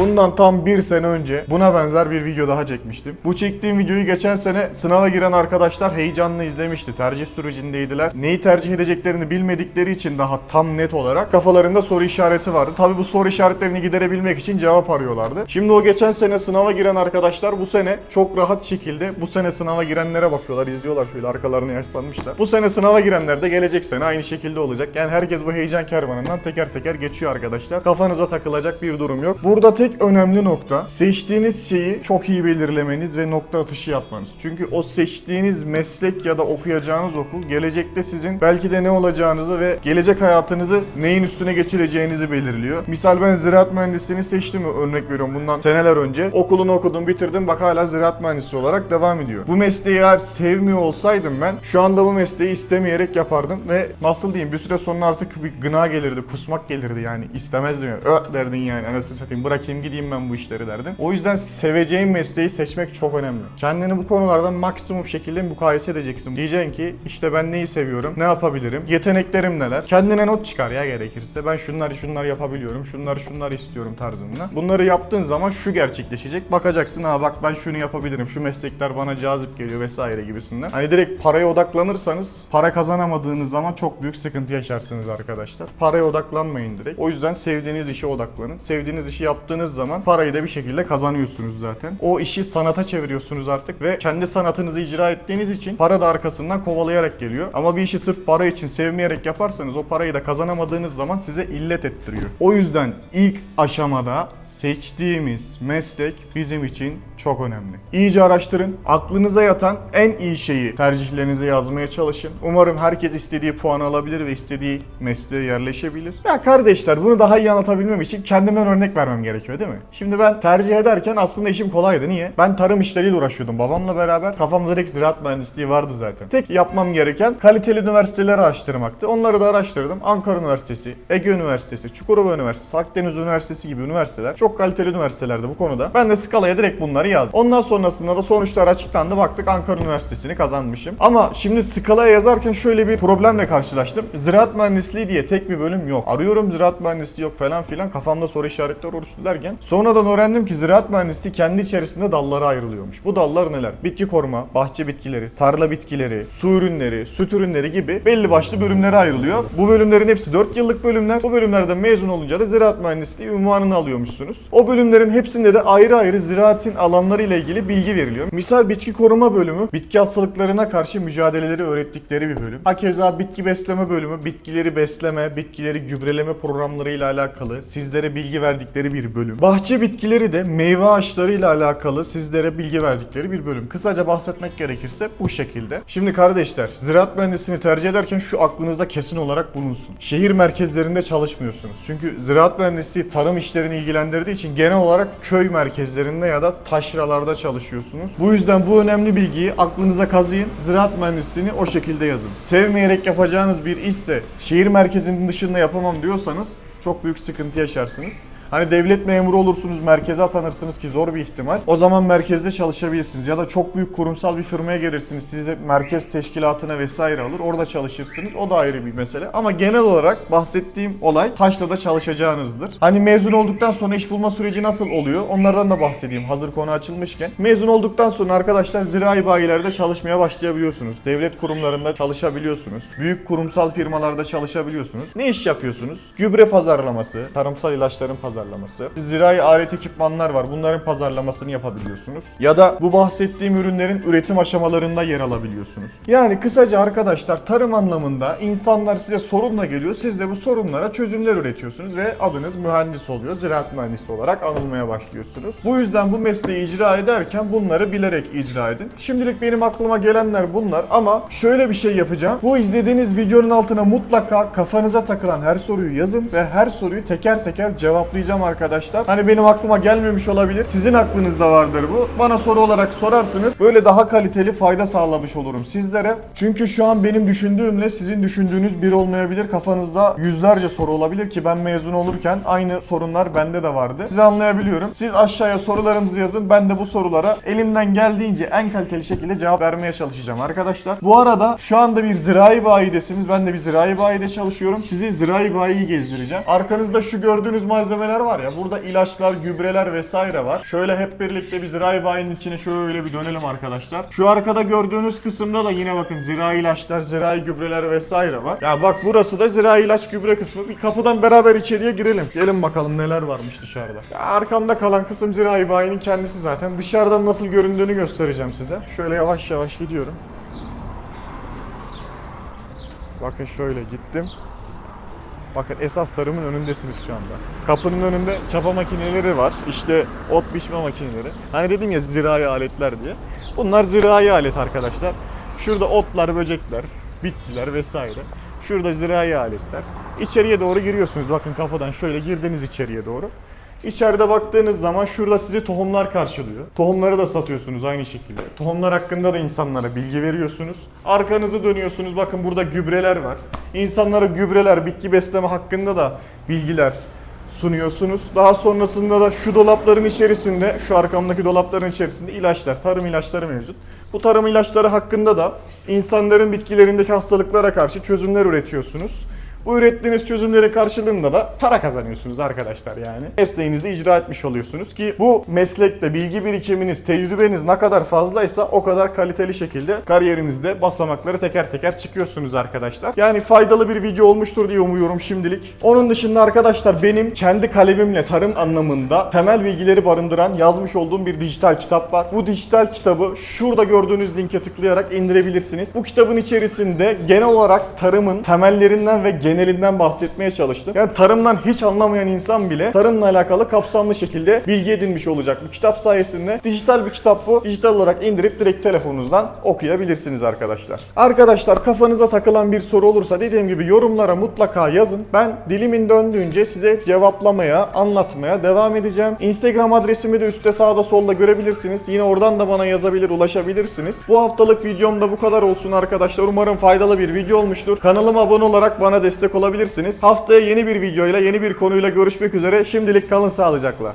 Bundan tam bir sene önce buna benzer bir video daha çekmiştim. Bu çektiğim videoyu geçen sene sınava giren arkadaşlar heyecanla izlemişti. Tercih sürecindeydiler. Neyi tercih edeceklerini bilmedikleri için daha tam net olarak kafalarında soru işareti vardı. Tabi bu soru işaretlerini giderebilmek için cevap arıyorlardı. Şimdi o geçen sene sınava giren arkadaşlar bu sene çok rahat şekilde bu sene sınava girenlere bakıyorlar, izliyorlar şöyle arkalarını yaslanmışlar. Bu sene sınava girenler de gelecek sene aynı şekilde olacak. Yani herkes bu heyecan kervanından teker teker geçiyor arkadaşlar. Kafanıza takılacak bir durum yok. Burada tek önemli nokta seçtiğiniz şeyi çok iyi belirlemeniz ve nokta atışı yapmanız. Çünkü o seçtiğiniz meslek ya da okuyacağınız okul gelecekte sizin belki de ne olacağınızı ve gelecek hayatınızı neyin üstüne geçireceğinizi belirliyor. Misal ben ziraat mühendisliğini seçtim örnek veriyorum bundan seneler önce. Okulunu okudum bitirdim bak hala ziraat mühendisi olarak devam ediyor. Bu mesleği eğer sevmiyor olsaydım ben şu anda bu mesleği istemeyerek yapardım ve nasıl diyeyim bir süre sonra artık bir gına gelirdi kusmak gelirdi yani istemezdim yani. Ö derdin yani anasını satayım bırakayım gideyim ben bu işleri derdim. O yüzden seveceğin mesleği seçmek çok önemli. Kendini bu konulardan maksimum şekilde mukayese edeceksin. Diyeceksin ki işte ben neyi seviyorum, ne yapabilirim, yeteneklerim neler. Kendine not çıkar ya gerekirse. Ben şunları şunları yapabiliyorum, şunları şunları istiyorum tarzında. Bunları yaptığın zaman şu gerçekleşecek. Bakacaksın ha bak ben şunu yapabilirim, şu meslekler bana cazip geliyor vesaire gibisinden. Hani direkt paraya odaklanırsanız para kazanamadığınız zaman çok büyük sıkıntı yaşarsınız arkadaşlar. Paraya odaklanmayın direkt. O yüzden sevdiğiniz işe odaklanın. Sevdiğiniz işi yaptığınız zaman parayı da bir şekilde kazanıyorsunuz zaten. O işi sanata çeviriyorsunuz artık ve kendi sanatınızı icra ettiğiniz için para da arkasından kovalayarak geliyor. Ama bir işi sırf para için sevmeyerek yaparsanız o parayı da kazanamadığınız zaman size illet ettiriyor. O yüzden ilk aşamada seçtiğimiz meslek bizim için çok önemli. İyice araştırın. Aklınıza yatan en iyi şeyi tercihlerinize yazmaya çalışın. Umarım herkes istediği puanı alabilir ve istediği mesleğe yerleşebilir. Ya kardeşler bunu daha iyi anlatabilmem için kendimden örnek vermem gerekiyor değil mi? Şimdi ben tercih ederken aslında işim kolaydı. Niye? Ben tarım işleriyle uğraşıyordum babamla beraber. Kafamda direkt ziraat mühendisliği vardı zaten. Tek yapmam gereken kaliteli üniversiteleri araştırmaktı. Onları da araştırdım. Ankara Üniversitesi, Ege Üniversitesi, Çukurova Üniversitesi, Akdeniz Üniversitesi gibi üniversiteler çok kaliteli üniversitelerdi bu konuda. Ben de skalaya direkt bunları yazdım. Ondan sonrasında da sonuçlar açıklandı. Baktık Ankara Üniversitesi'ni kazanmışım. Ama şimdi skalaya yazarken şöyle bir problemle karşılaştım. Ziraat mühendisliği diye tek bir bölüm yok. Arıyorum ziraat mühendisliği yok falan filan. Kafamda soru işaretleri oluştu derken. Sonradan öğrendim ki ziraat mühendisliği kendi içerisinde dallara ayrılıyormuş. Bu dallar neler? Bitki koruma, bahçe bitkileri, tarla bitkileri, su ürünleri, süt ürünleri gibi belli başlı bölümlere ayrılıyor. Bu bölümlerin hepsi 4 yıllık bölümler. Bu bölümlerden mezun olunca da ziraat mühendisliği unvanını alıyormuşsunuz. O bölümlerin hepsinde de ayrı ayrı ziraatin alanları ile ilgili bilgi veriliyor. Misal bitki koruma bölümü, bitki hastalıklarına karşı mücadeleleri öğrettikleri bir bölüm. Hakeza bitki besleme bölümü, bitkileri besleme, bitkileri gübreleme programları ile alakalı sizlere bilgi verdikleri bir bölüm. Bahçe bitkileri de meyve ağaçları ile alakalı sizlere bilgi verdikleri bir bölüm. Kısaca bahsetmek gerekirse bu şekilde. Şimdi kardeşler, ziraat mühendisliğini tercih ederken şu aklınızda kesin olarak bulunsun. Şehir merkezlerinde çalışmıyorsunuz. Çünkü ziraat mühendisliği tarım işlerini ilgilendirdiği için genel olarak köy merkezlerinde ya da taşralarda çalışıyorsunuz. Bu yüzden bu önemli bilgiyi aklınıza kazıyın. Ziraat mühendisliğini o şekilde yazın. Sevmeyerek yapacağınız bir işse şehir merkezinin dışında yapamam diyorsanız çok büyük sıkıntı yaşarsınız. Hani devlet memuru olursunuz, merkeze atanırsınız ki zor bir ihtimal. O zaman merkezde çalışabilirsiniz. Ya da çok büyük kurumsal bir firmaya gelirsiniz. Sizi merkez teşkilatına vesaire alır. Orada çalışırsınız. O da ayrı bir mesele. Ama genel olarak bahsettiğim olay taşrada çalışacağınızdır. Hani mezun olduktan sonra iş bulma süreci nasıl oluyor? Onlardan da bahsedeyim hazır konu açılmışken. Mezun olduktan sonra arkadaşlar zirai bayilerde çalışmaya başlayabiliyorsunuz. Devlet kurumlarında çalışabiliyorsunuz. Büyük kurumsal firmalarda çalışabiliyorsunuz. Ne iş yapıyorsunuz? Gübre pazarlaması, tarımsal ilaçların pazarlaması, zirai alet ekipmanlar var. Bunların pazarlamasını yapabiliyorsunuz. Ya da bu bahsettiğim ürünlerin üretim aşamalarında yer alabiliyorsunuz. Yani kısaca arkadaşlar tarım anlamında insanlar size sorunla geliyor. Siz de bu sorunlara çözümler üretiyorsunuz ve adınız mühendis oluyor. Ziraat mühendisi olarak anılmaya başlıyorsunuz. Bu yüzden bu mesleği icra ederken bunları bilerek icra edin. Şimdilik benim aklıma gelenler bunlar ama şöyle bir şey yapacağım. Bu izlediğiniz videonun altına mutlaka kafanıza takılan her soruyu yazın ve her soruyu teker teker cevaplayacağım arkadaşlar. Hani benim aklıma gelmemiş olabilir. Sizin aklınızda vardır bu. Bana soru olarak sorarsınız. Böyle daha kaliteli fayda sağlamış olurum sizlere. Çünkü şu an benim düşündüğümle sizin düşündüğünüz bir olmayabilir. Kafanızda yüzlerce soru olabilir ki ben mezun olurken aynı sorunlar bende de vardı. Sizi anlayabiliyorum. Siz aşağıya sorularınızı yazın. Ben de bu sorulara elimden geldiğince en kaliteli şekilde cevap vermeye çalışacağım arkadaşlar. Bu arada şu anda bir zirai bayidesiniz. Ben de bir zirai bayide çalışıyorum. Sizi zirai bayiyi gezdireceğim. Arkanızda şu gördüğünüz malzemeler neler var ya. Burada ilaçlar, gübreler vesaire var. Şöyle hep birlikte bir zirai bayinin içine şöyle bir dönelim arkadaşlar. Şu arkada gördüğünüz kısımda da yine bakın zirai ilaçlar, zirai gübreler vesaire var. Ya bak burası da zirai ilaç gübre kısmı. Bir kapıdan beraber içeriye girelim. Gelin bakalım neler varmış dışarıda. Ya arkamda kalan kısım zirai bayinin kendisi zaten. Dışarıdan nasıl göründüğünü göstereceğim size. Şöyle yavaş yavaş gidiyorum. Bakın şöyle gittim. Bakın esas tarımın önündesiniz şu anda. Kapının önünde çapa makineleri var. İşte ot biçme makineleri. Hani dedim ya zirai aletler diye. Bunlar zirai alet arkadaşlar. Şurada otlar, böcekler, bitkiler vesaire. Şurada zirai aletler. İçeriye doğru giriyorsunuz. Bakın kapıdan şöyle girdiniz içeriye doğru. İçeride baktığınız zaman şurada sizi tohumlar karşılıyor. Tohumları da satıyorsunuz aynı şekilde. Tohumlar hakkında da insanlara bilgi veriyorsunuz. Arkanızı dönüyorsunuz. Bakın burada gübreler var. İnsanlara gübreler, bitki besleme hakkında da bilgiler sunuyorsunuz. Daha sonrasında da şu dolapların içerisinde, şu arkamdaki dolapların içerisinde ilaçlar, tarım ilaçları mevcut. Bu tarım ilaçları hakkında da insanların bitkilerindeki hastalıklara karşı çözümler üretiyorsunuz. Bu ürettiğiniz çözümlerin karşılığında da para kazanıyorsunuz arkadaşlar yani. Mesleğinizi icra etmiş oluyorsunuz ki bu meslekte bilgi birikiminiz, tecrübeniz ne kadar fazlaysa o kadar kaliteli şekilde kariyerinizde basamakları teker teker çıkıyorsunuz arkadaşlar. Yani faydalı bir video olmuştur diye umuyorum şimdilik. Onun dışında arkadaşlar benim kendi kalemimle tarım anlamında temel bilgileri barındıran yazmış olduğum bir dijital kitap var. Bu dijital kitabı şurada gördüğünüz linke tıklayarak indirebilirsiniz. Bu kitabın içerisinde genel olarak tarımın temellerinden ve genelinden bahsetmeye çalıştım. Yani tarımdan hiç anlamayan insan bile tarımla alakalı kapsamlı şekilde bilgi edinmiş olacak. Bu kitap sayesinde dijital bir kitap bu. Dijital olarak indirip direkt telefonunuzdan okuyabilirsiniz arkadaşlar. Arkadaşlar kafanıza takılan bir soru olursa dediğim gibi yorumlara mutlaka yazın. Ben dilimin döndüğünce size cevaplamaya, anlatmaya devam edeceğim. Instagram adresimi de üstte sağda solda görebilirsiniz. Yine oradan da bana yazabilir, ulaşabilirsiniz. Bu haftalık videom da bu kadar olsun arkadaşlar. Umarım faydalı bir video olmuştur. Kanalıma abone olarak bana destek olabilirsiniz. Haftaya yeni bir videoyla, yeni bir konuyla görüşmek üzere. Şimdilik kalın sağlıcakla.